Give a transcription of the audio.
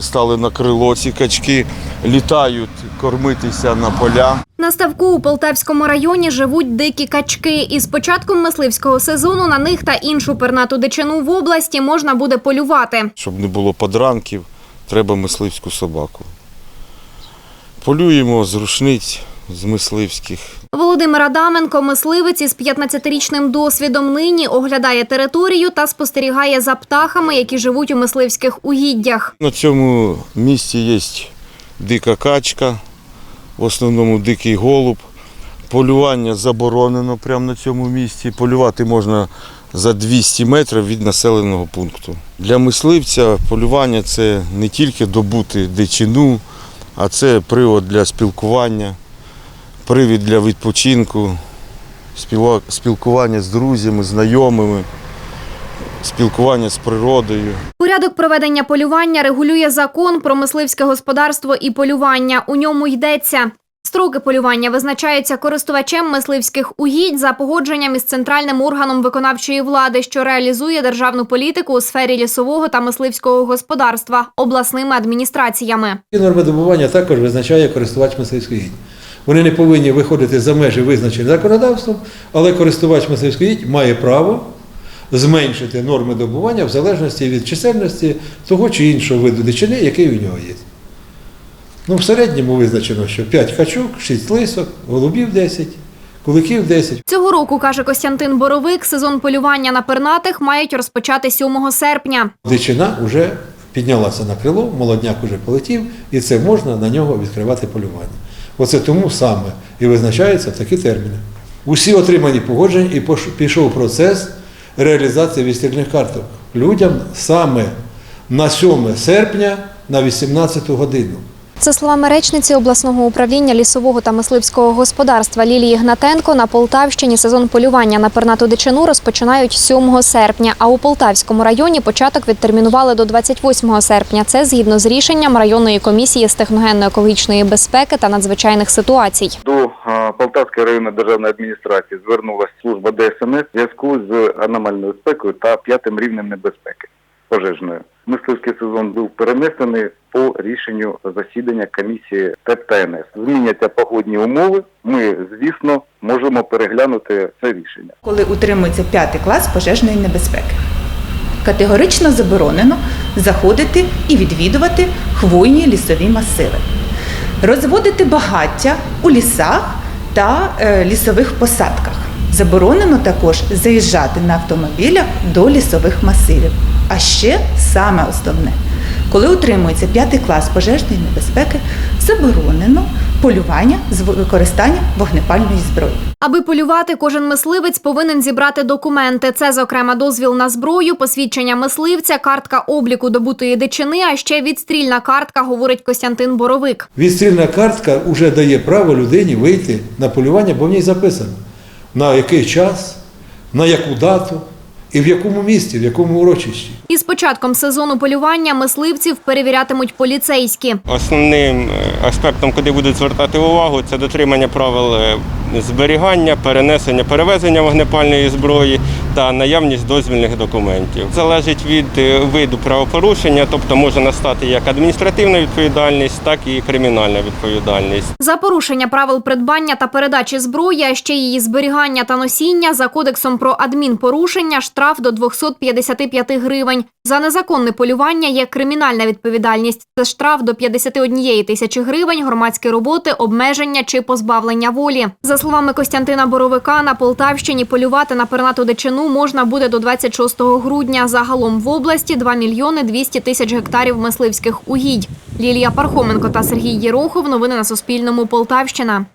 Стали на крило ці качки, літають кормитися на поля. На ставку у Полтавському районі живуть дикі качки. І з початком мисливського сезону на них та іншу пернату дичину в області можна буде полювати. Щоб не було подранків, треба мисливську собаку. Полюємо з рушниць, з мисливських. Володимир Адаменко, мисливець із 15-річним досвідом, нині оглядає територію та спостерігає за птахами, які живуть у мисливських угіддях. На цьому місці є дика качка, в основному дикий голуб. Полювання заборонено прямо на цьому місці. Полювати можна за 200 метрів від населеного пункту. Для мисливця полювання це не тільки добути дичину, а це привод для спілкування, привід для відпочинку, спілкування з друзями, знайомими, спілкування з природою. Порядок проведення полювання регулює закон про мисливське господарство і полювання. У ньому йдеться. Строки полювання визначаються користувачем мисливських угідь за погодженням із центральним органом виконавчої влади, що реалізує державну політику у сфері лісового та мисливського господарства обласними адміністраціями. І норми добування також визначає користувач мисливської гідь. Вони не повинні виходити за межі визначені законодавством, але користувач мисливської має право зменшити норми добування в залежності від чисельності того чи іншого виду дичини, який у нього є. Ну, в середньому визначено, що 5 качок, 6 лисок, голубів 10, куликів 10. Цього року, каже Костянтин Боровик, сезон полювання на пернатих мають розпочати 7 серпня. Дичина вже піднялася на крило, молодняк вже полетів, і це можна на нього відкривати полювання. Оце тому саме і визначаються такі терміни. Усі отримані погодження і пішов процес реалізації відстрільних карток людям саме на 7 серпня на 18 годину. За словами речниці обласного управління лісового та мисливського господарства Лілії Гнатенко, на Полтавщині сезон полювання на пернату дичину розпочинають 7 серпня, а у Полтавському районі початок відтермінували до 28 серпня. Це згідно з рішенням районної комісії з техногенно-екологічної безпеки та надзвичайних ситуацій. До Полтавської районної державної адміністрації звернулася служба ДСНС в зв'язку з аномальною спекою та п'ятим рівнем небезпеки пожежної. Мисливський сезон був перенесений по рішенню засідання комісії ТЕП та НС. Зміняться погодні умови. Ми, звісно, можемо переглянути це рішення. коли утримується п'ятий клас пожежної небезпеки. Категорично заборонено заходити і відвідувати хвойні лісові масиви, розводити багаття у лісах та е, лісових посадках. Заборонено також заїжджати на автомобілях до лісових масивів. А ще саме основне, коли утримується п'ятий клас пожежної небезпеки, заборонено полювання з використанням вогнепальної зброї. Аби полювати, кожен мисливець повинен зібрати документи. Це, зокрема, дозвіл на зброю, посвідчення мисливця, картка обліку добутої дичини, а ще відстрільна картка, говорить Костянтин Боровик. Відстрільна картка вже дає право людині вийти на полювання, бо в ній записано на який час, на яку дату і в якому місті, в якому урочищі. Із початком сезону полювання мисливців перевірятимуть поліцейські. Основним е, аспектом, куди будуть звертати увагу, це дотримання правил е, зберігання, перенесення, перевезення вогнепальної зброї та наявність дозвільних документів. Залежить від е, виду правопорушення, тобто може настати як адміністративна відповідальність, так і кримінальна відповідальність. За порушення правил придбання та передачі зброї, а ще її зберігання та носіння за кодексом про адмінпорушення штраф до 255 гривень. За незаконне полювання є кримінальна відповідальність. Це штраф до 51 тисячі гривень, громадські роботи, обмеження чи позбавлення волі. За словами Костянтина Боровика, на Полтавщині полювати на пернату дичину можна буде до 26 грудня. Загалом в області 2 мільйони 200 тисяч гектарів мисливських угідь. Лілія Пархоменко та Сергій Єрохов. Новини на Суспільному. Полтавщина.